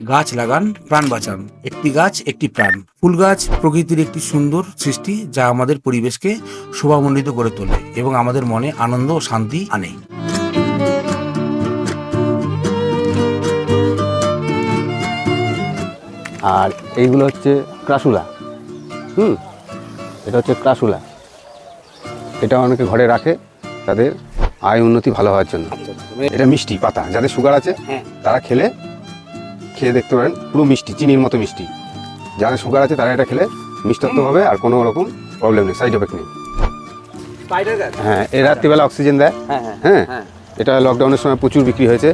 গাছ লাগান প্রাণ বাঁচান। একটি গাছ একটি প্রাণ। ফুল গাছ প্রকৃতির একটি সুন্দর সৃষ্টি যা আমাদের পরিবেশকে শোভামণ্ডিত করে তোলে এবং আমাদের মনে আনন্দ ও শান্তি আনে। আর এইগুলো হচ্ছে ক্রাসুলা। হুম এটা হচ্ছে ক্রাসুলা। এটা অনেকে ঘরে রাখে তাদের আয় উন্নতি ভালো হওয়ার জন্য। এটা মিষ্টি পাতা যাদের সুগার আছে হ্যাঁ। তারা খেলে খেয়ে দেখতে পারেন পুরো মিষ্টি চিনির মতো মিষ্টি। যাদের সুগার আছে তারা এটা খেলে মিষ্টত্ব হবে আর কোনো রকম প্রবলেম নেই সাইড এফেক্ট নেই। হ্যাঁ এ রাত্রিবেলা অক্সিজেন দেয়। হ্যাঁ হ্যাঁ হ্যাঁ হ্যাঁ। এটা লকডাউনের সময় প্রচুর বিক্রি হয়েছে।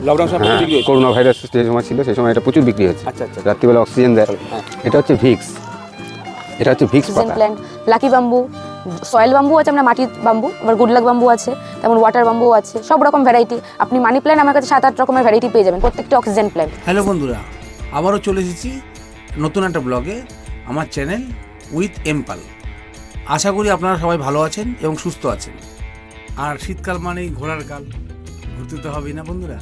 হ্যাঁ। করোনা ভাইরাস যে সময় ছিল সেই সময় এটা প্রচুর বিক্রি হয়েছে। আচ্ছা, আচ্ছা। রাত্রিবেলা অক্সিজেন দেয়। এটা হচ্ছে ভিক্স এটা হচ্ছে ভিক্স পাতা। Plant lucky bamboo soil bamboo আছে, আমরা মাটির বাম্বু আবার গুডলাক বাম্বু আছে তেমন ওয়াটার বাম্বু আছে, সব রকম ভ্যারাইটি আপনি মানি প্ল্যান্ট আমার কাছে সাত, আট রকমের ভ্যারাইটি পেয়ে যাবেন, প্রত্যেকটা অক্সিজেন প্ল্যান্ট হ্যালো বন্ধুরা, আবারও চলে এসেছি নতুন একটা ব্লগে আমার চ্যানেল উইথ এমপাল আশা করি আপনারা সবাই ভালো আছেন এবং সুস্থ আছেন। আর শীতকাল মানেই ঘোরার কাল, ঘুরতে তো হবেই না বন্ধুরা।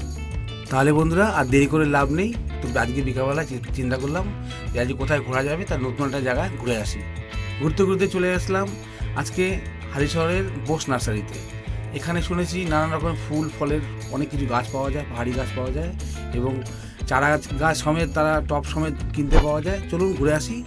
তাহলে বন্ধুরা, আর দেরি করে লাভ নেই, তো আজকে বিকালবেলা চিন্তা করলাম যে আজকে কোথায় ঘোরা যাবে, তার নতুন একটা জায়গায় ঘুরে আসি। ঘুরতে ঘুরতে চলে আসলাম আজকে হালিশহরের বোস নার্সারিতে। এখানে শুনেছি নানান রকম ফুল, ফলের অনেক কিছু গাছ পাওয়া যায়, পাহাড়ি গাছ পাওয়া যায় এবং চারা গাছ গাছ সমেত তারা টপ সমেত কিনতে পাওয়া যায়। চলুন ঘুরে আসি।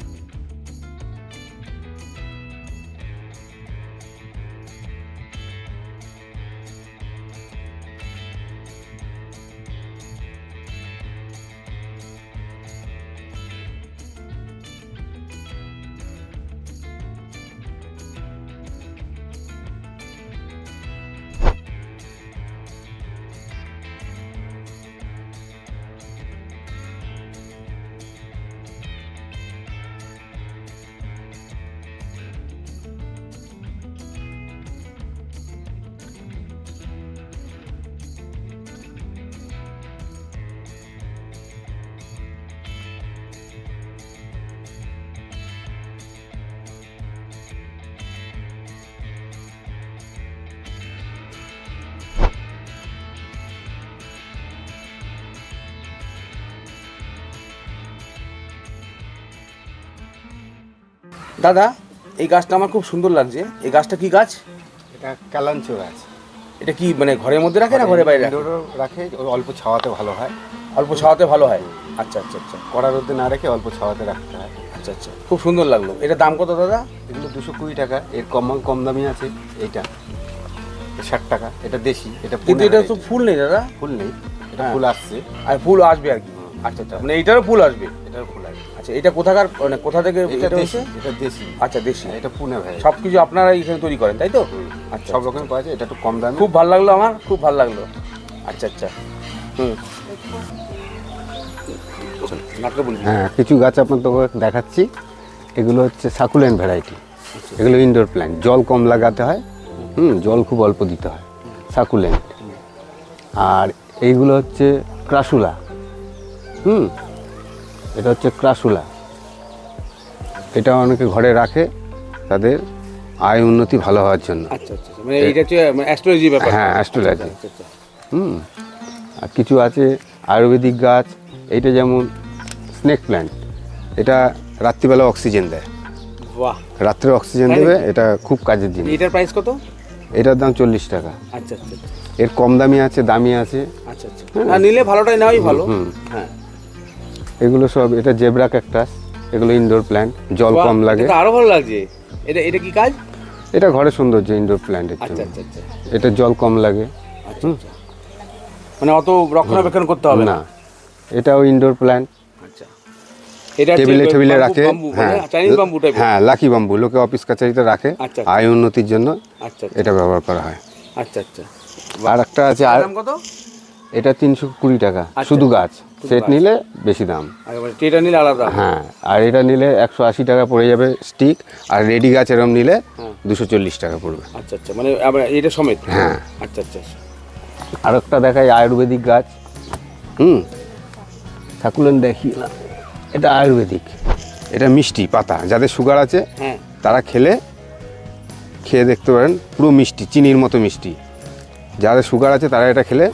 দাদা এই গাছটা আমার খুব সুন্দর লাগছে। এই গাছটা কি গাছ? এটা কালাঞ্চো গাছ। এটা কি মানে ঘরের মধ্যে রাখে না ঘরে বাইরে রাখে? অল্প ছাওয়াতে ভালো হয়। অল্প ছাওয়াতে ভালো হয়? আচ্ছা আচ্ছা আচ্ছা। কড়া রোদে না রেখে অল্প ছাওয়াতে রাখতে হয়। আচ্ছা আচ্ছা। খুব সুন্দর লাগল। এটা দাম কত দাদা? এগুলো দুশো কুড়ি টাকা। এর কম কম দামি আছে এইটা। ষাট টাকা। এটা দেশি এটা কিন্তু এটা তো ফুল নেই দাদা। ফুল নেই। এটা হ্যাঁ। ফুল আসছে। আর ফুল আসবে আর কি। আচ্ছা আচ্ছা। মানে এইটারও ফুল আসবে। এটার ফুল আসবে। আচ্ছা এটা কোথাকার মানে কোথা থেকে এটা এটা দেশি এটা দেশি। আচ্ছা দেশি। এটা পুনে ভাই। সব কিছু আপনারা এখানে তৈরি করেন তাই তো? আচ্ছা সব রকম পাওয়া যায় এটা একটু কম দামে। খুব ভালো লাগল আমার খুব ভালো লাগল। আচ্ছা আচ্ছা। হুম। হ্যাঁ কিছু গাছ আপনাদের দেখাচ্ছি। এগুলো হচ্ছে সাকুলেন্ট ভ্যারাইটি। এগুলো ইনডোর প্ল্যান্ট জল কম লাগাতে হয় হুম জল খুব অল্প দিতে হয়। সাকুলেন্ট। আর এইগুলো হচ্ছে ক্রাসুলা। হুম এটা হচ্ছে ক্রাসুলা। এটা অনেকে ঘরে রাখে তাদের আয় উন্নতি ভালো হওয়ার জন্য। আচ্ছা আচ্ছা মানে এটা হচ্ছে অ্যাস্ট্রোলজি ব্যাপার। হ্যাঁ অ্যাস্ট্রোলজি আচ্ছা আচ্ছা হুম আর কিছু আছে আয়ুর্বেদিক গাছ এইটা যেমন স্নেক প্ল্যান্ট এটা রাত্রিবেলা অক্সিজেন দেয়। বাহ। রাত্রে অক্সিজেন দেবে এটা খুব কাজের জিনিস। এটার প্রাইস কত? এটার দাম চল্লিশ টাকা। আচ্ছা আচ্ছা আচ্ছা। এর কম দামি আছে দামি আছে। আচ্ছা আচ্ছা। না নিলে ভালোটাই নেওয়াই ভালো। হুম। হ্যাঁ। এগুলো সব এটা জেব্রা ক্যাকটাস এগুলো ইনডোর প্ল্যান্ট জল কম লাগে। এটা আরও ভালো লাগছে। এটা এটা কি কাজ? এটা ঘরে সৌন্দর্য ইনডোর প্ল্যান্টের আচ্ছা আচ্ছা আচ্ছা। এটা জল কম লাগে। আচ্ছা আচ্ছা। মানে অত রক্ষণাবেক্ষণ করতে হবে না? এটাও ইনডোর প্ল্যান্ট আচ্ছা। এটা টেবিলে টেবিলে রাখে মানে চাইনিজ বাম্বু টাইপের হ্যাঁ লাকি বাম্বু লোকে অফিস কাছারিতে রাখে। আয় উন্নতির জন্য আচ্ছা এটা ব্যবহার করা হয়। আচ্ছা আচ্ছা। আর একটা আছে আর কত? এটা তিনশো কুড়ি টাকা। শুধু গাছ। সেট নিলে বেশি দাম। আর এটা নিলে আলাদা। হ্যাঁ আর এটা নিলে একশো আশি টাকা পড়ে যাবে স্টিক আর রেডি গাছ এরম নিলে। দুশো চল্লিশ টাকা পড়বে। আচ্ছা আচ্ছা মানে এটা সমেত? হ্যাঁ। আচ্ছা আচ্ছা আচ্ছা। আর একটা দেখাই আয়ুর্বেদিক গাছ। হুম ঠাকুরেন দেখি না। এটা আয়ুর্বেদিক। এটা মিষ্টি পাতা। যাদের সুগার আছে হ্যাঁ। তারা খেলে খেয়ে দেখতে পারেন পুরো মিষ্টি চিনির মতো মিষ্টি। যাদের সুগার আছে তারা এটা খেলে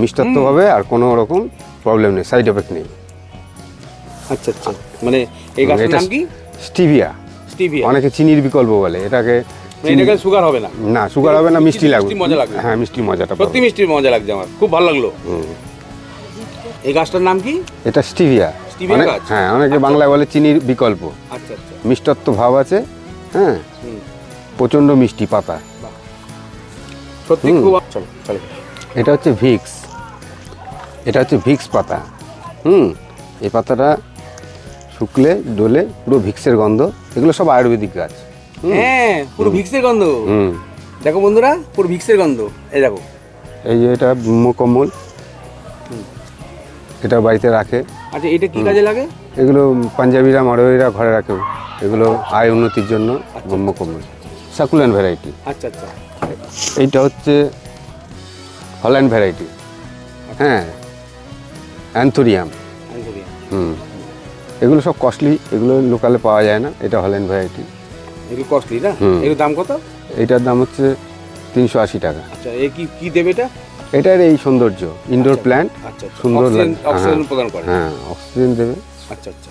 মিষ্টত্ব হবে আর কোনো রকম প্রবলেম নেই সাইড এফেক্ট নেই। আচ্ছা আচ্ছা। মানে এই গাছটার নাম কি? স্টিভিয়া। স্টিভিয়া। অনেকে চিনির বিকল্প বলে এটাকে মানে এটাকে সুগার হবে না। না সুগার হবে না মিষ্টি লাগবে। মিষ্টি মজা লাগবে। হ্যাঁ মিষ্টি মজাটা সত্যি মিষ্টির মজা লাগছে আমার। খুব ভালো লাগল। এই গাছটার নাম কি? এটা স্টিভিয়া। স্টিভিয়া গাছ? হ্যাঁ অনেকে বাংলায় বলে চিনির বিকল্প। আচ্ছা আচ্ছা। মিষ্টত্ব ভাব আছে হ্যাঁ। প্রচণ্ড মিষ্টি পাতা। সত্যি খুব চলো চলো। এটা হচ্ছে ভিক্স। এটা হচ্ছে ভিক্স পাতা। হুম এই পাতাটা শুকলে ডলে পুরো ভিক্সের গন্ধ। এগুলো সব আয়ুর্বেদিক গাছ। হ্যাঁ পুরো ভিক্সের গন্ধ। হুম। দেখো বন্ধুরা পুরো ভিক্সের গন্ধ। এই দেখো। এই যে এটা ব্রহ্মকমল এটা বাড়িতে রাখে। আচ্ছা এটা কি কাজে লাগে? এগুলো পাঞ্জাবিরা মারোয়ারিরা ঘরে রাখে। এগুলো আয় উন্নতির জন্য ব্রহ্মকমল সাকুলেন ভ্যারাইটি। আচ্ছা আচ্ছা। এইটা হচ্ছে হল্যান্ড ভ্যারাইটি। হ্যাঁ অ্যান্থোরিয়াম। হুম। এগুলো সব কস্টলি এগুলো লোকালে পাওয়া যায় না এটা হল্যান্ড ভ্যারাইটি এগুলো কস্টলি না। এগুলোর দাম কত? এটার দাম হচ্ছে তিনশো আশি টাকা। আচ্ছা এ কি কি দেবে এটা? এটার এই সৌন্দর্য ইনডোর প্ল্যান্ট আচ্ছা আচ্ছা। সুন্দর অক্সিজেন হ্যাঁ। প্রদান করে। হ্যাঁ অক্সিজেন দেবে। আচ্ছা আচ্ছা।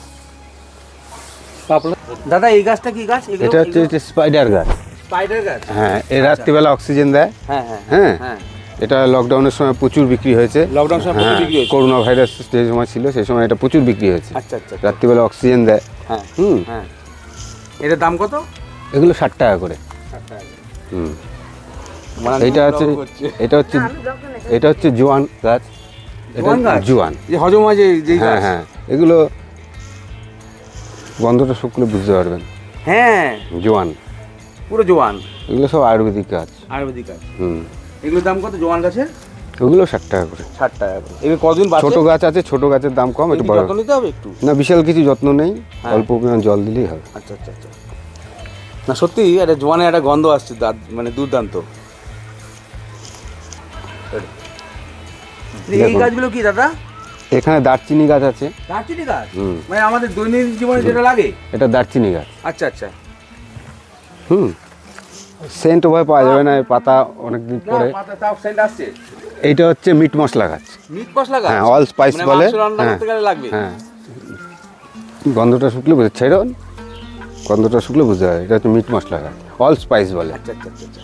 দাদা এই গাছটা কি গাছ? এটা হচ্ছে স্পাইডার গাছ। স্পাইডার গাছ? হ্যাঁ এ রাত্রিবেলা অক্সিজেন দেয়। হ্যাঁ হ্যাঁ হ্যাঁ। হ্যাঁ। এটা লকডাউনের সময় প্রচুর বিক্রি হয়েছে। লকডাউন সময় প্রচুর হ্যাঁ বিক্রি হয়েছে? করোনা ভাইরাস যে সময় ছিল সেই সময় এটা প্রচুর বিক্রি হয়েছে। আচ্ছা আচ্ছা আচ্ছা। রাত্রিবেলা অক্সিজেন দেয়। হ্যাঁ হুম। হ্যাঁ। এটার দাম কত? এগুলো ষাট টাকা করে। হুম। মানে এইটা হচ্ছে এটা হচ্ছে এটা হচ্ছে জোয়ান গাছ। এটা জোয়ান যে হজম হয় যে হ্যাঁ হ্যাঁ। এগুলো গন্ধটা শুকলে বুঝতে পারবেন। হ্যাঁ। জোয়ান। পুরো জোয়ান। এগুলো সব আয়ুর্বেদিক গাছ। আয়ুর্বেদিক গাছ। হুম। এগুলোর দাম কত জোয়ান গাছের? ওগুলো ষাট টাকা করে। ষাট টাকা করে। এগুলো কতদিন বাঁচে? ছোট গাছ আছে ছোট গাছের দাম কম একটু একটু বড়। যত্ন নিতে হবে একটু? না বিশাল কিছু যত্ন নেই হ্যাঁ। অল্প পরিমাণ জল দিলেই হবে। আচ্ছা আচ্ছা আচ্ছা। না সত্যি একটা জোয়ানে একটা গন্ধ আসছে দাঁত- মানে দুর্দান্ত। এই গাছগুলো কি দাদা? এখানে দারচিনি গাছ আছে। দারচিনি গাছ? মানে আমাদের দৈনন্দিন জীবনে যেটা লাগে? এটা দারচিনি গাছ। আচ্ছা আচ্ছা। হুম। সেন্ট ওভাবে পাওয়া যাবে না পাতা অনেক দিন পরে। এইটা হচ্ছে মিট মশলা গাছ। মিট মশলা গাছ? হ্যাঁ, অল মানে বলে। হ্যাঁ। হ্যাঁ। গন্ধটা শুকলে বুঝতে ছেড়ে গন্ধটা শুকলে বুঝতে হয় এটা হচ্ছে মিট মশলা গাছ। অল স্পাইস বলে। আচ্ছা আচ্ছা আচ্ছা আচ্ছা।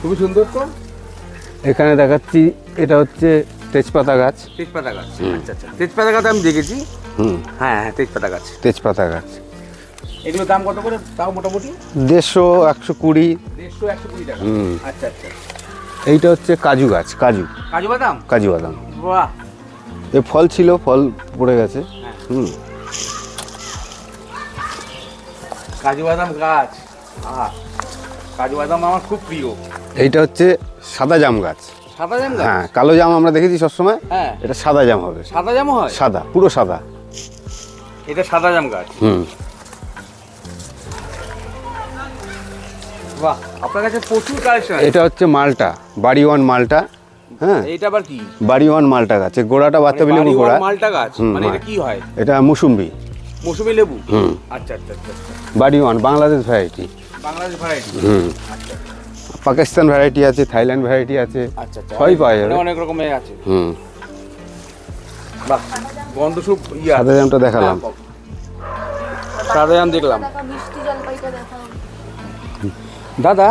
খুবই সুন্দর তো। এখানে দেখাচ্ছি এটা হচ্ছে তেজপাতা গাছ। তেজপাতা গাছ। আচ্ছা আচ্ছা। তেজপাতা গাছ আমি দেখেছি। হুম। হ্যাঁ হ্যাঁ তেজপাতা গাছ। তেজপাতা গাছ। এগুলোর দাম কত করে? তাও মোটামুটি? দেড়শো একশো কুড়ি। দেড়শো একশো কুড়ি টাকা। হুম। আচ্ছা আচ্ছা। এইটা হচ্ছে কাজু গাছ কাজু। কাজু বাদাম? কাজু বাদাম। বাহ। এ ফল ছিল ফল পড়ে গেছে। হ্যাঁ। হুম। কাজু বাদাম গাছ। কাজু বাদাম আমার খুব প্রিয়। এইটা হচ্ছে সাদা জাম গাছ। সাদা জাম গাছ? হ্যাঁ কালো জাম আমরা দেখেছি সবসময়। হ্যাঁ। এটা সাদা জাম হবে। সাদা জামও হয়? সাদা পুরো সাদা। এটা সাদা জাম গাছ। হুম। বাহ আপনার কাছে প্রচুর কালেকশন এটা হচ্ছে মালটা বাড়ি ওয়ান মালটা হ্যাঁ? এইটা আবার কি? বাড়ি ওয়ান মালটা গাছ গোড়াটা বাচ্চা মানে লেবু গোড়া। মালটা গাছ? মানে এটা কি হয়? এটা মুসুম্বি। মৌসুমি লেবু? হুম। আচ্ছা আচ্ছা আচ্ছা আচ্ছা। বাড়ি one Bangladesh variety Bangladesh variety hmm. আচ্ছা পাকিস্তান ভ্যারাইটি আছে থাইল্যান্ড ভ্যারাইটি আছে। আচ্ছা আচ্ছা সবই পাওয়া যাবে। মানে অনেক রকমের আছে। হুম। বাহ গন্ধ ইয়া। সাদা জামটা দেখালাম। সাদা জাম দেখলাম। দাদা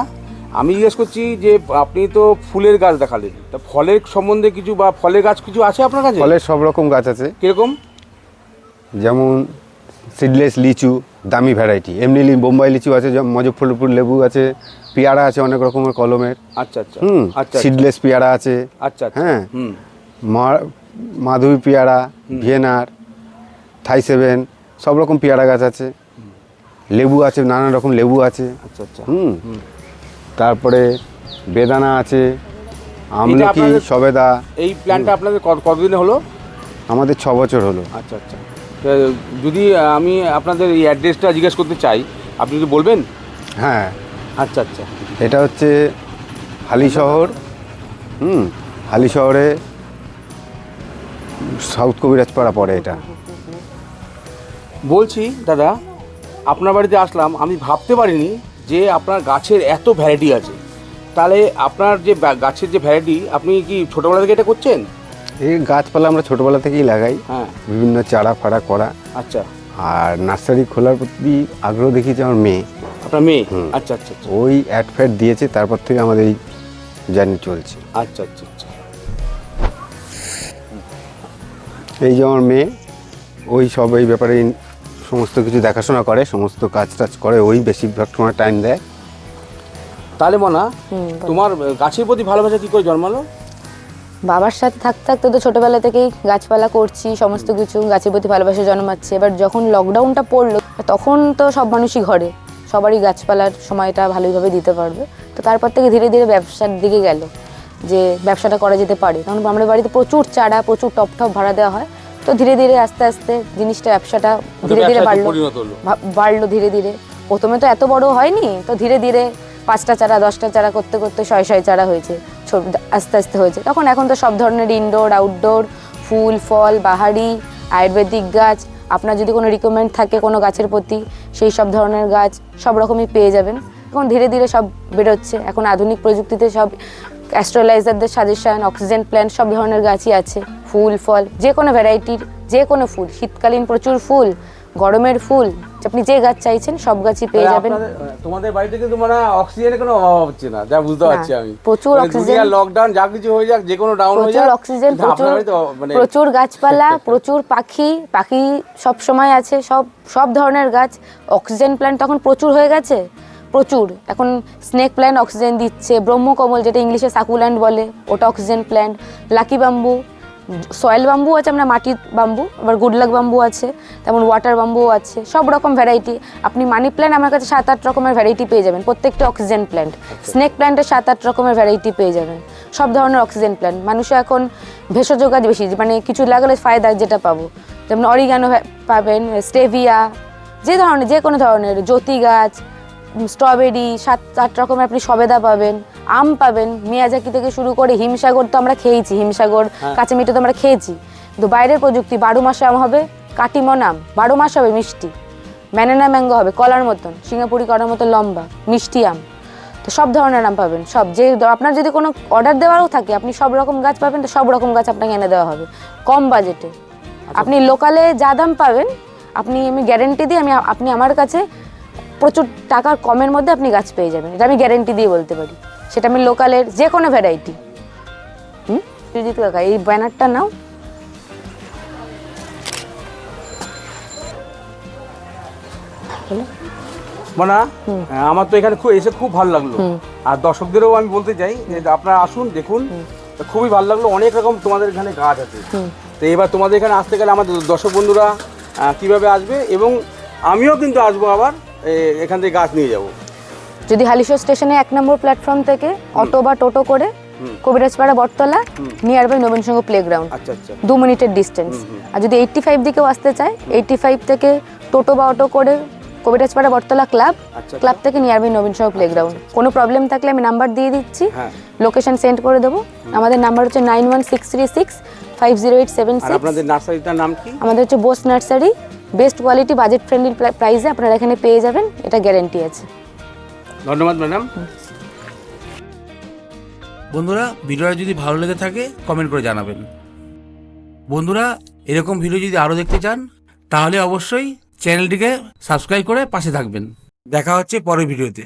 আমি জিজ্ঞেস করছি যে আপনি তো ফুলের গাছ দেখালেন। তা ফলের সম্বন্ধে কিছু বা ফলের গাছ কিছু আছে আপনার কাছে? ফলের সব রকম গাছ আছে। কীরকম? যেমন সিডলেস লিচু দামি ভ্যারাইটি এমনি বোম্বাই লিচু আছে মজফরপুর লেবু আছে পেয়ারা আছে অনেক রকমের কলমের। আচ্ছা আচ্ছা। হুম আচ্ছা সিডলেস পেয়ারা আছে। আচ্ছা আচ্ছা। হ্যাঁ। মাধবী পেয়ারা ভিয়েনার থাই সেভেন সব রকম পেয়ারা গাছ আছে। লেবু আছে নানান রকম লেবু আছে। আচ্ছা আচ্ছা। হুম। তারপরে বেদানা আছে আমলকি সবেদা। এই প্ল্যানটা আপনাদের কত- কতদিনে হলো? আমাদের ছ বছর হলো। আচ্ছা আচ্ছা। যদি আমি আপনাদের এই অ্যাড্রেসটা জিজ্ঞেস করতে চাই আপনি কি বলবেন? হ্যাঁ। আচ্ছা আচ্ছা। এটা হচ্ছে হালি শহর হুম হালি শহরে সাউথ কবিরাজপাড়া পড়ে এটা। বলছি দাদা আপনার বাড়িতে আসলাম আমি ভাবতে পারিনি যে আপনার গাছের এত ভ্যারাইটি আছে। তাহলে আপনার যে গাছের যে ভ্যারাইটি আপনি কি ছোটোবেলা থেকে এটা করছেন? এই গাছপালা আমরা ছোটোবেলা থেকেই লাগাই। হ্যাঁ। বিভিন্ন চারা ফাড়া করা। আচ্ছা। আর নার্সারি খোলার প্রতি আগ্রহ দেখিয়েছে আমার মেয়ে। আপনার মেয়ে। আচ্ছা আচ্ছা আচ্ছা। ওই অ্যাড ফ্যাড দিয়েছে তারপর থেকে আমাদের এই জার্নি চলছে। আচ্ছা আচ্ছা আচ্ছা। এই যে আমার মেয়ে ওই সব এই ব্যাপারে সমস্ত কিছু দেখাশোনা করে সমস্ত কাজ টাজ করে ওই বেশিরভাগ সময় টাইম দেয়। তাহলে মনা তোমার গাছের প্রতি ভালোবাসা কি করে জন্মালো? বাবার সাথে থাকতে থাকতে তো ছোটবেলা থেকেই গাছপালা করছি সমস্ত কিছু গাছের প্রতি ভালোবাসা জন্মাচ্ছে। এবার যখন লকডাউনটা পড়ল তখন তো সব মানুষই ঘরে। সবারই গাছপালার সময়টা ভালোইভাবে দিতে পারবে। তো তারপর থেকে ধীরে ধীরে ব্যবসার দিকে গেল যে ব্যবসাটা করা যেতে পারে। কারণ আমাদের বাড়িতে প্রচুর চারা প্রচুর টপ টপ ভাড়া দেওয়া হয়। তো ধীরে ধীরে আস্তে আস্তে জিনিসটা ব্যবসাটা ধীরে ধীরে বাড়লো। বাড়লো ধীরে ধীরে। প্রথমে তো এত বড় হয়নি তো ধীরে ধীরে পাঁচটা চারা দশটা চারা করতে করতে শয়ে শয়ে চারা হয়েছে আস্তে আস্তে হয়েছে। তখন এখন তো সব ধরনের ইনডোর আউটডোর ফুল ফল বাহারি আয়ুর্বেদিক গাছ আপনার যদি কোনো রিকমেন্ড থাকে কোনো গাছের প্রতি সেই সব ধরনের গাছ সব রকমই পেয়ে যাবেন। এখন ধীরে ধীরে সব বেরোচ্ছে। এখন আধুনিক প্রযুক্তিতে সব অ্যাস্ট্রোলাইজারদের সাজেশন অক্সিজেন প্ল্যান্ট সব ধরনের গাছই আছে। ফুল ফল যে কোনো ভ্যারাইটির যে কোনো ফুল শীতকালীন প্রচুর ফুল গরমের ফুল আপনি যে গাছ চাইছেন সব গাছই পেয়ে যাবেন। তোমাদের বাড়িতে কিন্তু মানে অক্সিজেনের কোনো অভাব হচ্ছে না যা বুঝতে পারছি আমি। প্রচুর অক্সিজেন। লকডাউন যা কিছু হয়ে যাক যে কোনো ডাউন হয়ে প্রচুর যাক অক্সিজেন প্রচুর মানে প্রচুর গাছপালা প্রচুর পাখি পাখি সব সময় আছে সব সব ধরনের গাছ। অক্সিজেন প্ল্যান্ট তখন প্রচুর হয়ে গেছে প্রচুর। এখন স্নেক প্ল্যান্ট অক্সিজেন দিচ্ছে ব্রহ্মকমল যেটা ইংলিশে সাকুল্যান্ড বলে ওটা oxygen plant lucky bamboo soil bamboo আছে আমরা মাটির বাম্বু আবার গুডলাক বাম্বু আছে তেমন ওয়াটার বাম্বুও আছে সব রকম ভ্যারাইটি আপনি মানি প্ল্যান্ট আমার কাছে সাত আট রকমের ভ্যারাইটি পেয়ে যাবেন প্রত্যেকটা অক্সিজেন প্ল্যান্ট স্নেক প্ল্যান্টের সাত আট রকমের ভ্যারাইটি পেয়ে যাবেন সব ধরনের অক্সিজেন প্ল্যান্ট মানুষ এখন ভেষজ গাছ বেশি মানে কিছু লাগালে ফায়দা যেটা পাবো। যেমন অরিগানো পাবেন স্টেভিয়া যে ধরনের যে কোনো ধরনের জ্যোতি গাছ স্ট্রবেরি সাত আট রকমের আপনি সবেদা পাবেন আম পাবেন। মিয়াজাকি থেকে শুরু করে হিমসাগর তো আমরা খেয়েছি হিমসাগর কাঁচা মিঠে তো আমরা খেয়েছি। কিন্তু বাইরের প্রযুক্তি বারো মাসে আম হবে কাটিমন আম বারো মাস হবে মিষ্টি। ম্যানেনা ম্যাঙ্গো হবে কলার মতন সিঙ্গাপুরি কলার মতো লম্বা মিষ্টি আম। তো সব ধরনের আম পাবেন সব। যে আপনার যদি কোনো অর্ডার দেওয়ারও থাকে আপনি সব রকম গাছ পাবেন তো সব রকম গাছ আপনাকে এনে দেওয়া হবে কম বাজেটে আপনি লোকালে যা দাম পাবেন আপনি আমি গ্যারেন্টি দিই আমি আপনি আমার কাছে প্রচুর টাকার কমের মধ্যে আপনি গাছ পেয়ে যাবেন। এটা আমি গ্যারেন্টি দিয়ে বলতে পারি। সেটা আমি লোকালের যে কোনো ভ্যারাইটি হুম সুজিত কাকা এই ব্যানারটা নাও। মানা আমার তো এখানে খুব এসে খুব ভালো লাগল। আর দর্শকদেরও আমি বলতে চাই যে আপনারা আসুন দেখুন। খুবই ভালো লাগল অনেক রকম তোমাদের এখানে গাছ আছে। তো এবার তোমাদের এখানে আসতে গেলে আমাদের দর্শক বন্ধুরা কীভাবে আসবে? এবং আমিও কিন্তু আসব আবার। এখান থেকে গাছ নিয়ে যাব। যদি হালিশো স্টেশনে এক নম্বর প্ল্যাটফর্ম থেকে অটো বা টোটো করে Kabirajpara Battala near by Nabin Sangha playground আচ্ছা আচ্ছা। দু মিনিটের ডিস্টেন্স আর যদি এইটটি ফাইভ দিকেও আসতে চায় এইটটি ফাইভ থেকে টোটো বা অটো করে কবিরাজপাড়া বটতলা ক্লাব আচ্ছা। ক্লাব থেকে নিয়ার বাই নবীন সহ প্লেগ্রাউন্ড কোনো প্রবলেম থাকলে আমি নাম্বার দিয়ে দিচ্ছি। হ্যাঁ। লোকেশন সেন্ড করে দেবো। আমাদের নাম্বার হচ্ছে nine one six three six five zero eight seven six আপনাদের নার্সারিটার নাম কি? আমাদের হচ্ছে Bose nursery best quality budget friendly প্রাইসে আপনারা এখানে পেয়ে যাবেন এটা গ্যারেন্টি আছে। ধন্যবাদ ম্যাডাম। বন্ধুরা ভিডিওটা যদি ভালো লেগে থাকে কমেন্ট করে জানাবেন। বন্ধুরা এরকম ভিডিও যদি আরও দেখতে চান তাহলে অবশ্যই চ্যানেলটিকে সাবস্ক্রাইব করে পাশে থাকবেন। দেখা হচ্ছে পরের ভিডিওতে